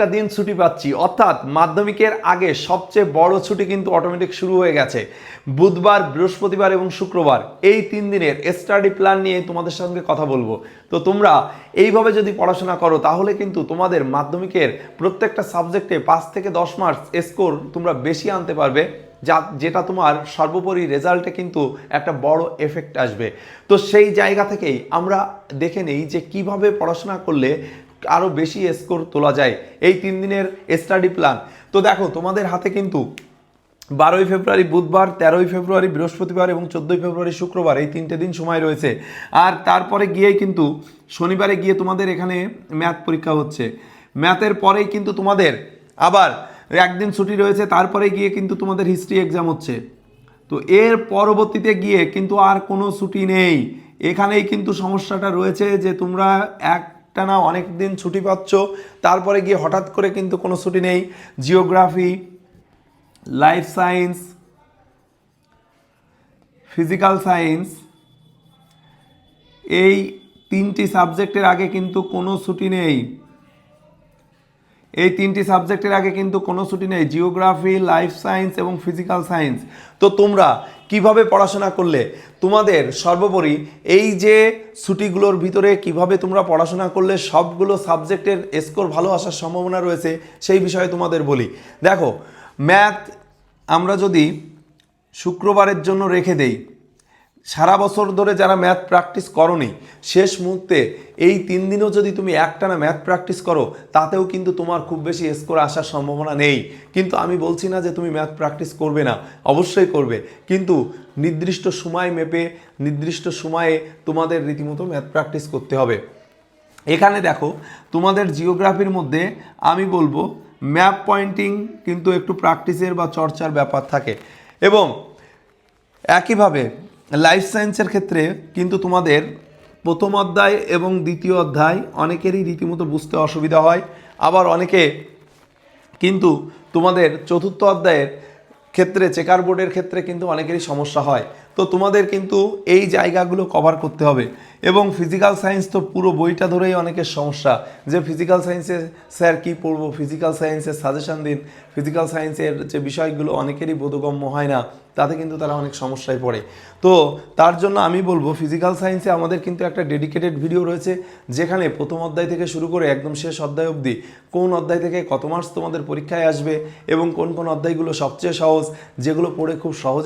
একটা দিন ছুটি পাচ্ছি। অর্থাৎ মাধ্যমিকের আগে সবচেয়ে বড় ছুটি কিন্তু অটোমেটিক শুরু হয়ে গেছে। বুধবার, বৃহস্পতিবার এবং শুক্রবার এই তিন দিনের স্টাডি প্ল্যান নিয়ে তোমাদের সঙ্গে কথা বলব। তো তোমরা এইভাবে যদি পড়াশোনা করো, তাহলে কিন্তু তোমাদের মাধ্যমিকের প্রত্যেকটা সাবজেক্টে পাঁচ থেকে দশ মার্কস স্কোর তোমরা বেশি আনতে পারবে। যা, যেটা তোমার সর্বোপরি রেজাল্টে কিন্তু একটা বড় এফেক্ট আসবে। তো সেই জায়গা থেকেই আমরা দেখে নেই যে কীভাবে পড়াশোনা করলে আরও বেশি স্কোর তোলা যায় এই তিন দিনের স্টাডি প্ল্যান তো দেখো, তোমাদের হাতে কিন্তু বারোই ফেব্রুয়ারি বুধবার, তেরোই ফেব্রুয়ারি বৃহস্পতিবার এবং চোদ্দোই ফেব্রুয়ারি শুক্রবার এই তিনটে দিন সময় রয়েছে। আর তারপরে গিয়েই কিন্তু শনিবারে গিয়ে তোমাদের এখানে ম্যাথ পরীক্ষা হচ্ছে। ম্যাথের পরেই কিন্তু তোমাদের আবার একদিন ছুটি রয়েছে, তারপরে গিয়ে কিন্তু তোমাদের হিস্ট্রি এক্সাম হচ্ছে। তো এর পরবর্তীতে গিয়ে কিন্তু আর কোনো ছুটি নেই। এখানেই কিন্তু সমস্যাটা রয়েছে যে তোমরা একটানা অনেক দিন ছুটি পাচ্ছ। তারপরে গিয়ে হঠাৎ করে কিন্তু কোনো ছুটি নেই। Geography, life science, physical science, এই তিনটি সাবজেক্টের আগে কিন্তু কোনো ছুটি নেই। এই তিনটি সাবজেক্টের আগে কিন্তু কোনো ছুটি নেই। জিওগ্রাফি, লাইফ সায়েন্স এবং ফিজিক্যাল সায়েন্স। তো তোমরা কীভাবে পড়াশোনা করলে তোমাদের সর্বোপরি এই যে ছুটিগুলোর ভিতরে কীভাবে তোমরা পড়াশোনা করলে সবগুলো সাবজেক্টের স্কোর ভালো আসার সম্ভাবনা রয়েছে, সেই বিষয়ে তোমাদের বলি। দেখো, ম্যাথ আমরা যদি শুক্রবারের জন্য রেখে দেই সারা বছর ধরে যারা ম্যাথ প্র্যাকটিস করনি, শেষ মুহূর্তে এই তিন দিনও যদি তুমি একটানা ম্যাথ প্র্যাকটিস করো, তাতেও কিন্তু তোমার খুব বেশি স্কোর আসার সম্ভাবনা নেই। কিন্তু আমি বলছি না যে তুমি ম্যাথ প্র্যাকটিস করবে না, অবশ্যই করবে। কিন্তু নির্দিষ্ট সময় মেপে, নির্দিষ্ট সময়ে তোমাদের রীতিমতো ম্যাথ প্র্যাকটিস করতে হবে। এখানে দেখো, তোমাদের জিওগ্রাফির মধ্যে আমি বলব ম্যাপ পয়েন্টিং কিন্তু একটু প্র্যাকটিসের বা চর্চার ব্যাপার থাকে। এবং একইভাবে লাইফ সায়েন্সের ক্ষেত্রে কিন্তু তোমাদের প্রথম অধ্যায় এবং দ্বিতীয় অধ্যায় অনেকেরই রীতিমতো বুঝতে অসুবিধা হয়। আবার অনেকে কিন্তু তোমাদের চতুর্থ অধ্যায়ের ক্ষেত্রে, চেকার বোর্ডের ক্ষেত্রে কিন্তু অনেকেরই সমস্যা হয়। তো তোমাদের কিন্তু এই জায়গাগুলো কভার করতে হবে। এবং ফিজিক্যাল সায়েন্স তো পুরো বইটা ধরেই অনেকের সমস্যা। যে ফিজিক্যাল সায়েন্সে স্যার কী পড়ব ফিজিক্যাল সায়েন্সের সাজেশান দিন ফিজিক্যাল সায়েন্সের যে বিষয়গুলো অনেকেরই বোধগম্য হয় না, তাতে কিন্তু তারা অনেক সমস্যায় পড়ে। তো তার জন্য আমি বলব ফিজিক্যাল সায়েন্সে আমাদের কিন্তু একটা ডেডিকেটেড ভিডিও রয়েছে, যেখানে প্রথম অধ্যায় থেকে শুরু করে একদম শেষ অধ্যায় অবধি কোন অধ্যায় থেকে কত মার্কস তোমাদের পরীক্ষায় আসবে এবং কোন কোন অধ্যায়গুলো সবচেয়ে সহজ, যেগুলো পড়ে খুব সহজে